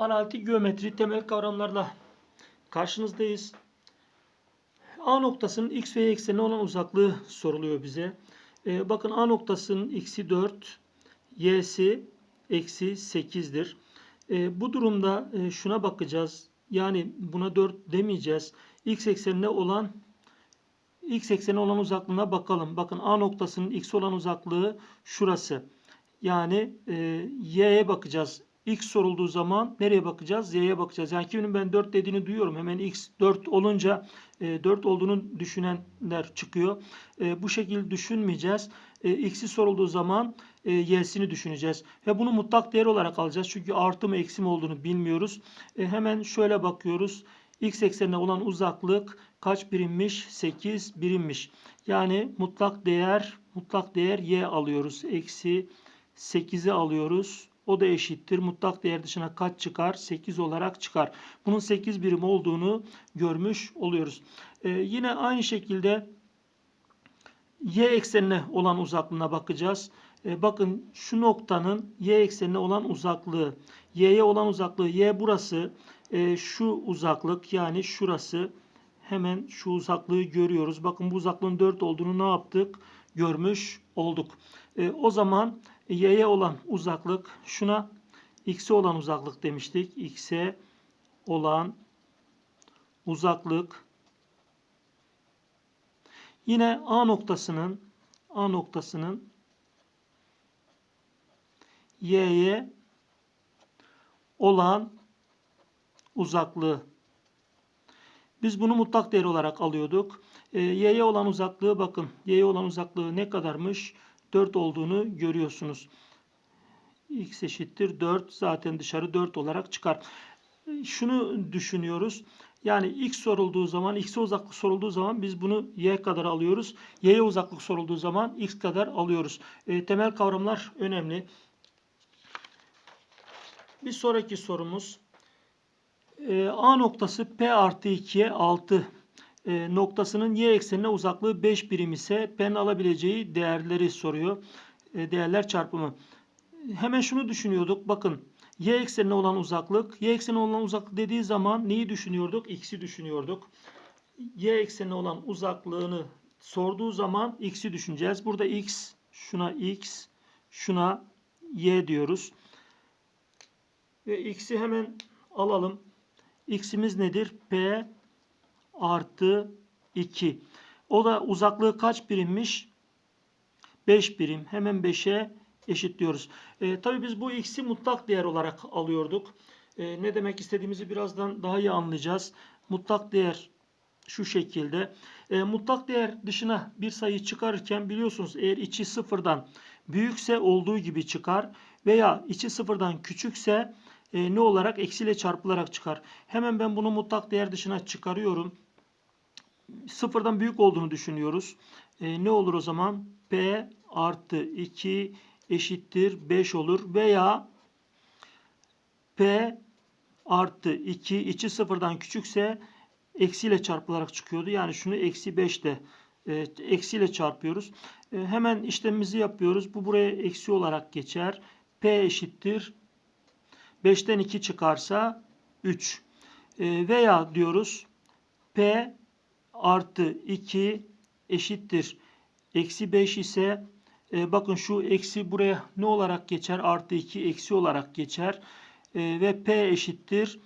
Analitik geometri temel kavramlarla karşınızdayız. A noktasının x ve y eksenine olan uzaklığı soruluyor bize. Ee, bakın A noktasının x'i 4, y'si eksi 8'dir. Ee, bu durumda e, şuna bakacağız. Yani buna 4 demeyeceğiz. X eksenine olan x eksenine olan uzaklığına bakalım. Bakın A noktasının x olan uzaklığı şurası. Yani e, y'ye bakacağız. X sorulduğu zaman nereye bakacağız? Y'ye bakacağız. Yani kiminin ben 4 dediğini duyuyorum. Hemen X 4 olunca e, 4 olduğunu düşünenler çıkıyor. E, bu şekilde düşünmeyeceğiz. E, X'i sorulduğu zaman e, Y'sini düşüneceğiz. Ve bunu mutlak değer olarak alacağız. Çünkü artı mı eksi mi olduğunu bilmiyoruz. E, hemen şöyle bakıyoruz. X eksenine olan uzaklık kaç birimmiş? 8 birimmiş. Yani mutlak değer mutlak değer Y alıyoruz. Eksi 8'i alıyoruz. O da eşittir. Mutlak değer dışına kaç çıkar? 8 olarak çıkar. Bunun 8 birim olduğunu görmüş oluyoruz. Ee, yine aynı şekilde y eksenine olan uzaklığına bakacağız. Ee, bakın şu noktanın y eksenine olan uzaklığı. y'ye olan uzaklığı. y burası. Ee, şu uzaklık yani şurası. Hemen şu uzaklığı görüyoruz. Bakın bu uzaklığın 4 olduğunu ne yaptık? Görmüş olduk. Ee, o zaman y'ye olan uzaklık şuna x'e olan uzaklık demiştik. x'e olan uzaklık yine A noktasının A noktasının y'ye olan uzaklığı. Biz bunu mutlak değer olarak alıyorduk. E, y'ye olan uzaklığı bakın. Y'ye olan uzaklığı ne kadarmış? 4 olduğunu görüyorsunuz. x eşittir 4. Zaten dışarı 4 olarak çıkar. Şunu düşünüyoruz. Yani x sorulduğu zaman, x'e uzaklık sorulduğu zaman biz bunu y kadar alıyoruz. y'ye uzaklık sorulduğu zaman x kadar alıyoruz. E, temel kavramlar önemli. Bir sonraki sorumuz. E, A noktası P artı 2'ye 6 e, noktasının y eksenine uzaklığı 5 birim ise P'nin alabileceği değerleri soruyor. E, değerler çarpımı. Hemen şunu düşünüyorduk. Bakın y eksenine olan uzaklık. Y eksenine olan uzaklık dediği zaman neyi düşünüyorduk? X'i düşünüyorduk. Y eksenine olan uzaklığını sorduğu zaman x'i düşüneceğiz. Burada x, şuna x, şuna y diyoruz. Ve x'i hemen alalım. x'imiz nedir? P artı 2. O da uzaklığı kaç birimmiş? 5 birim. Hemen 5'e eşitliyoruz. E, tabii biz bu x'i mutlak değer olarak alıyorduk. E, ne demek istediğimizi birazdan daha iyi anlayacağız. Mutlak değer şu şekilde. E, mutlak değer dışına bir sayı çıkarırken biliyorsunuz eğer içi sıfırdan büyükse olduğu gibi çıkar veya içi sıfırdan küçükse e, ne olarak eksiyle çarpılarak çıkar. Hemen ben bunu mutlak değer dışına çıkarıyorum sıfırdan büyük olduğunu düşünüyoruz. E, ne olur o zaman? P artı 2 eşittir 5 olur. Veya P artı 2 içi sıfırdan küçükse eksiyle çarpılarak çıkıyordu. Yani şunu eksi 5 de e, eksiyle çarpıyoruz. E, hemen işlemimizi yapıyoruz. Bu buraya eksi olarak geçer. P eşittir 5'ten 2 çıkarsa 3. E, veya diyoruz P artı 2 eşittir. Eksi 5 ise e, bakın şu eksi buraya ne olarak geçer? Artı 2 eksi olarak geçer. E, ve P eşittir.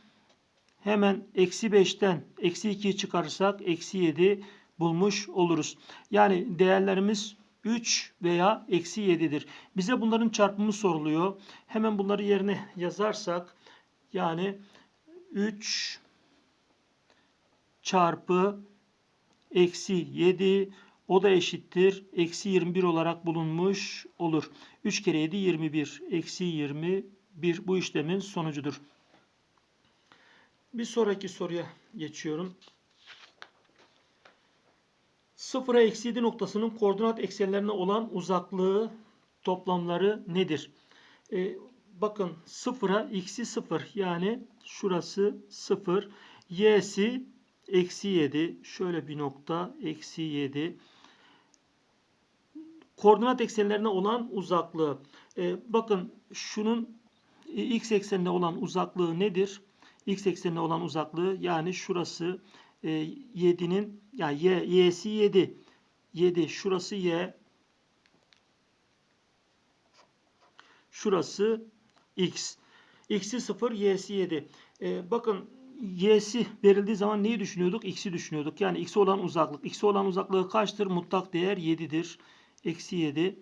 Hemen eksi 5'ten eksi 2'yi çıkarırsak eksi 7 bulmuş oluruz. Yani değerlerimiz 3 veya eksi 7'dir. Bize bunların çarpımı soruluyor. Hemen bunları yerine yazarsak yani 3 çarpı eksi 7 o da eşittir. Eksi 21 olarak bulunmuş olur. 3 kere 7 21. Eksi 21 bu işlemin sonucudur. Bir sonraki soruya geçiyorum. 0'a eksi 7 noktasının koordinat eksenlerine olan uzaklığı toplamları nedir? Ee, bakın 0'a x'i 0 yani şurası 0. y'si Eksi 7. Şöyle bir nokta. Eksi 7. Koordinat eksenlerine olan uzaklığı. Ee, bakın şunun e, x eksenine olan uzaklığı nedir? x eksenine olan uzaklığı yani şurası e, 7'nin yani y, y'si 7. 7 şurası y. Şurası x. x'i 0, y'si 7. E, bakın y'si verildiği zaman neyi düşünüyorduk? x'i düşünüyorduk. Yani x'e olan uzaklık. x'e olan uzaklığı kaçtır? Mutlak değer 7'dir. Eksi 7.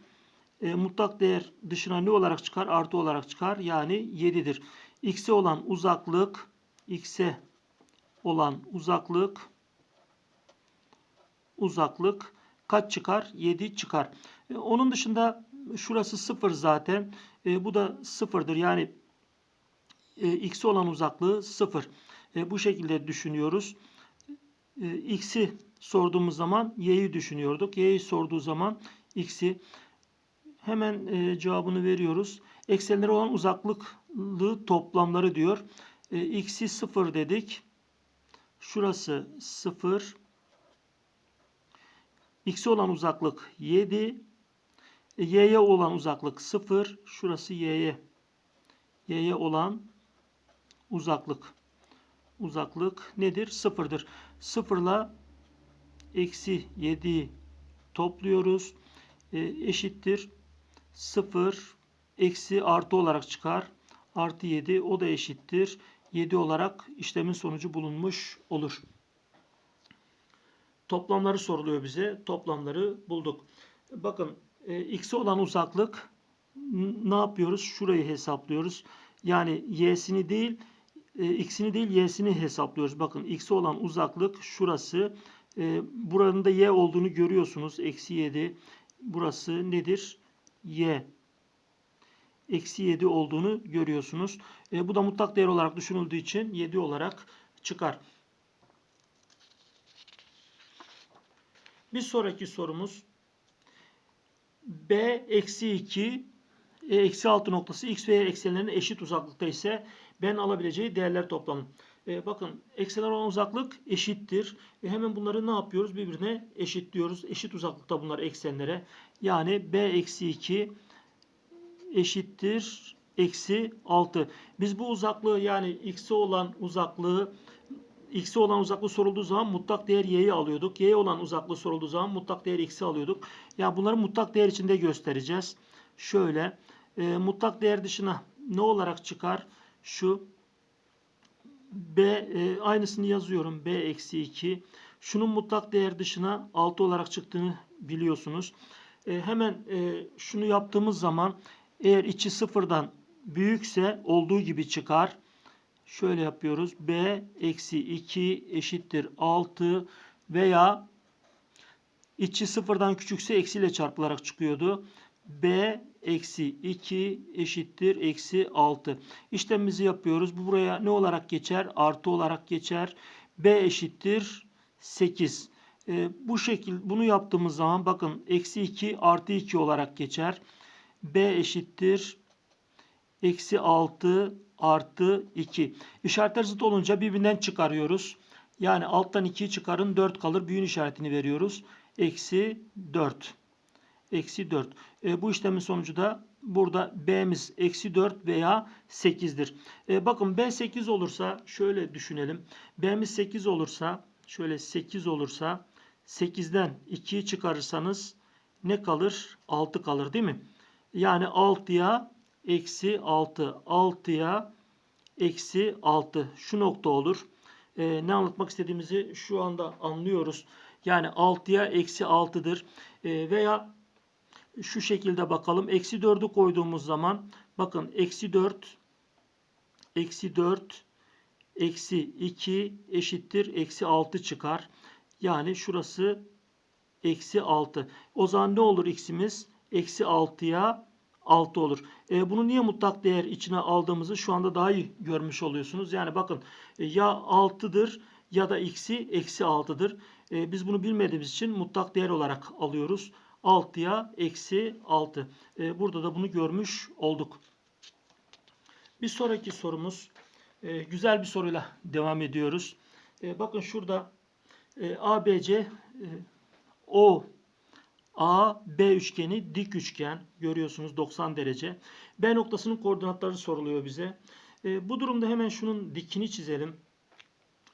E, mutlak değer dışına ne olarak çıkar? Artı olarak çıkar. Yani 7'dir. x'e olan uzaklık x'e olan uzaklık uzaklık kaç çıkar? 7 çıkar. E, onun dışında şurası 0 zaten. E, bu da 0'dır. Yani e, x'e olan uzaklığı 0. E, bu şekilde düşünüyoruz. E, x'i sorduğumuz zaman y'yi düşünüyorduk. y'yi sorduğu zaman x'i hemen e, cevabını veriyoruz. Eksenlere olan uzaklıklı toplamları diyor. X'i 0 dedik. Şurası 0. X'e olan uzaklık 7. E, y'ye olan uzaklık 0. Şurası y'ye. Y'ye olan uzaklık. Uzaklık nedir? Sıfırdır. Sıfırla eksi 7'yi topluyoruz. E, eşittir. 0 eksi artı olarak çıkar. Artı 7 o da eşittir. 7 olarak işlemin sonucu bulunmuş olur. Toplamları soruluyor bize. Toplamları bulduk. Bakın e, x'e olan uzaklık ne yapıyoruz? Şurayı hesaplıyoruz. Yani y'sini değil e, x'ini değil y'sini hesaplıyoruz. Bakın x'e olan uzaklık şurası. E, buranın da y olduğunu görüyorsunuz. Eksi 7. Burası nedir? y. Eksi 7 olduğunu görüyorsunuz. E, bu da mutlak değer olarak düşünüldüğü için 7 olarak çıkar. Bir sonraki sorumuz b eksi 2 e, eksi 6 noktası x ve y eksenlerinin eşit uzaklıkta ise ben alabileceği değerler toplamı. E, bakın eksenler olan uzaklık eşittir. E, hemen bunları ne yapıyoruz? Birbirine eşitliyoruz. Eşit uzaklıkta bunlar eksenlere. Yani b eksi 2 eşittir eksi 6. Biz bu uzaklığı yani x'e olan uzaklığı x'e olan uzaklığı sorulduğu zaman mutlak değer y'yi alıyorduk. y'ye olan uzaklığı sorulduğu zaman mutlak değer x'i alıyorduk. Yani bunları mutlak değer içinde göstereceğiz. Şöyle e, mutlak değer dışına ne olarak çıkar? Şu b e, aynısını yazıyorum. b eksi 2. Şunun mutlak değer dışına 6 olarak çıktığını biliyorsunuz. E, hemen e, şunu yaptığımız zaman eğer içi sıfırdan büyükse olduğu gibi çıkar. Şöyle yapıyoruz. b eksi 2 eşittir 6 veya içi sıfırdan küçükse eksiyle çarpılarak çıkıyordu. B eksi 2 eşittir eksi 6. İşlemimizi yapıyoruz. Bu buraya ne olarak geçer? Artı olarak geçer. b eşittir 8. E, bu şekil bunu yaptığımız zaman bakın eksi 2 artı 2 olarak geçer. b eşittir eksi 6 artı 2. İşaretler zıt olunca birbirinden çıkarıyoruz. Yani alttan 2'yi çıkarın 4 kalır. Büyün işaretini veriyoruz. Eksi 4. Eksi 4. E, bu işlemin sonucu da burada b'miz eksi 4 veya 8'dir. E, bakın b 8 olursa şöyle düşünelim. b'miz 8 olursa şöyle 8 olursa 8'den 2'yi çıkarırsanız ne kalır? 6 kalır değil mi? Yani 6'ya eksi 6. 6'ya eksi 6. Şu nokta olur. Ee, ne anlatmak istediğimizi şu anda anlıyoruz. Yani 6'ya eksi 6'dır. Ee, veya şu şekilde bakalım. Eksi 4'ü koyduğumuz zaman bakın eksi 4 eksi 4 eksi 2 eşittir. Eksi 6 çıkar. Yani şurası eksi 6. O zaman ne olur x'imiz? Eksi 6'ya 6 olur. E, bunu niye mutlak değer içine aldığımızı şu anda daha iyi görmüş oluyorsunuz. Yani bakın e, ya 6'dır ya da x'i eksi 6'dır. E, biz bunu bilmediğimiz için mutlak değer olarak alıyoruz. 6'ya eksi 6. E, burada da bunu görmüş olduk. Bir sonraki sorumuz e, güzel bir soruyla devam ediyoruz. E, bakın şurada e, ABC e, O A, B üçgeni dik üçgen. Görüyorsunuz 90 derece. B noktasının koordinatları soruluyor bize. E, bu durumda hemen şunun dikini çizelim.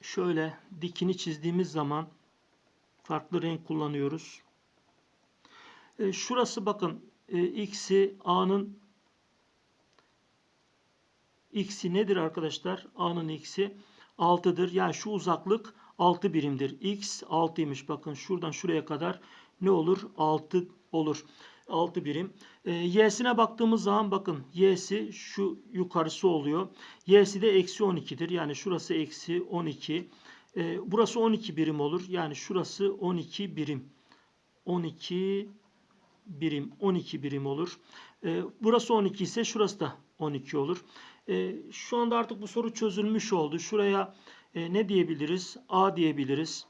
Şöyle dikini çizdiğimiz zaman farklı renk kullanıyoruz. E, şurası bakın e, x'i A'nın x'i nedir arkadaşlar? A'nın x'i 6'dır. Yani şu uzaklık 6 birimdir. x 6'ymış. Bakın şuradan şuraya kadar ne olur? 6 olur. 6 birim. E, y'sine baktığımız zaman bakın y'si şu yukarısı oluyor. y'si de eksi 12'dir. Yani şurası eksi 12. E, burası 12 birim olur. Yani şurası 12 birim. 12 birim 12 birim olur. E, burası 12 ise şurası da 12 olur. E, şu anda artık bu soru çözülmüş oldu. Şuraya e, ne diyebiliriz? A diyebiliriz.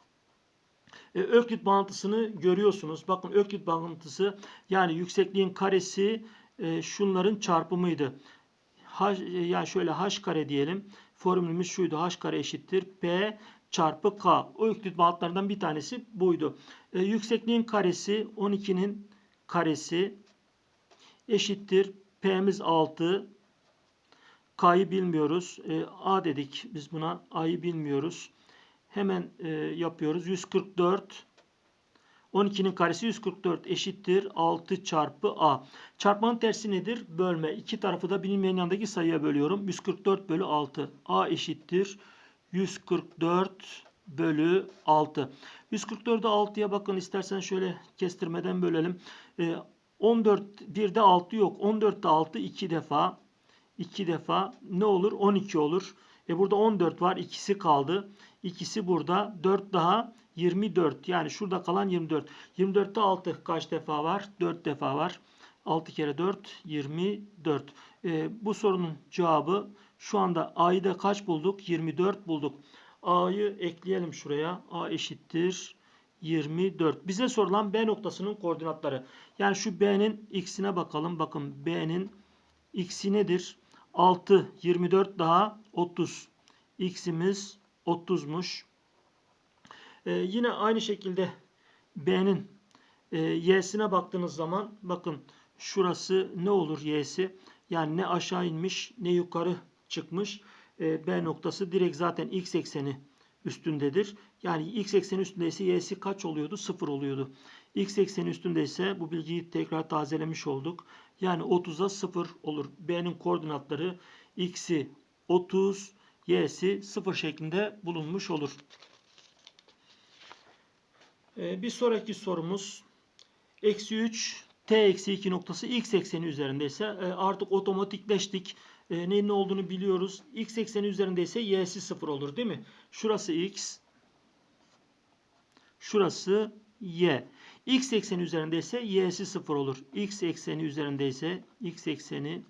E, Öklit bağıntısını görüyorsunuz. Bakın Öklit bağıntısı yani yüksekliğin karesi e, şunların çarpımıydı. H, e, yani şöyle h kare diyelim. Formülümüz şuydu. h kare eşittir. P çarpı k. O Öklit bağıntılardan bir tanesi buydu. E, yüksekliğin karesi 12'nin karesi eşittir. P'miz 6. K'yı bilmiyoruz. E, A dedik biz buna. A'yı bilmiyoruz. Hemen e, yapıyoruz. 144 12'nin karesi 144 eşittir 6 çarpı A. Çarpmanın tersi nedir? Bölme. İki tarafı da bilinmeyen yanındaki sayıya bölüyorum. 144 bölü 6. A eşittir 144 bölü 6. 144'ü 6'ya bakın istersen şöyle kestirmeden bölelim. E, 14 bir de 6 yok. 14'te 6 2 defa. 2 defa ne olur? 12 olur. E burada 14 var. ikisi kaldı. İkisi burada. 4 daha 24. Yani şurada kalan 24. 24'te 6 kaç defa var? 4 defa var. 6 kere 4 24. E, bu sorunun cevabı şu anda A'yı da kaç bulduk? 24 bulduk. A'yı ekleyelim şuraya. A eşittir 24. Bize sorulan B noktasının koordinatları. Yani şu B'nin x'ine bakalım. Bakın B'nin x'i nedir? 6, 24 daha 30. X'imiz 30'muş. Ee, yine aynı şekilde B'nin e, y'sine baktığınız zaman bakın şurası ne olur y'si? Yani ne aşağı inmiş ne yukarı çıkmış. E, B noktası direkt zaten x ekseni üstündedir. Yani x ekseni üstündeyse y'si kaç oluyordu? 0 oluyordu. x ekseni üstündeyse bu bilgiyi tekrar tazelemiş olduk. Yani 30'a 0 olur. B'nin koordinatları x'i 30, y'si 0 şeklinde bulunmuş olur. Ee, bir sonraki sorumuz eksi 3 t eksi 2 noktası x ekseni üzerindeyse e, artık otomatikleştik. E, neyin ne olduğunu biliyoruz. X ekseni üzerindeyse y'si 0 olur değil mi? Şurası x. Şurası y. X ekseni üzerindeyse y'si 0 olur. X ekseni üzerindeyse x ekseni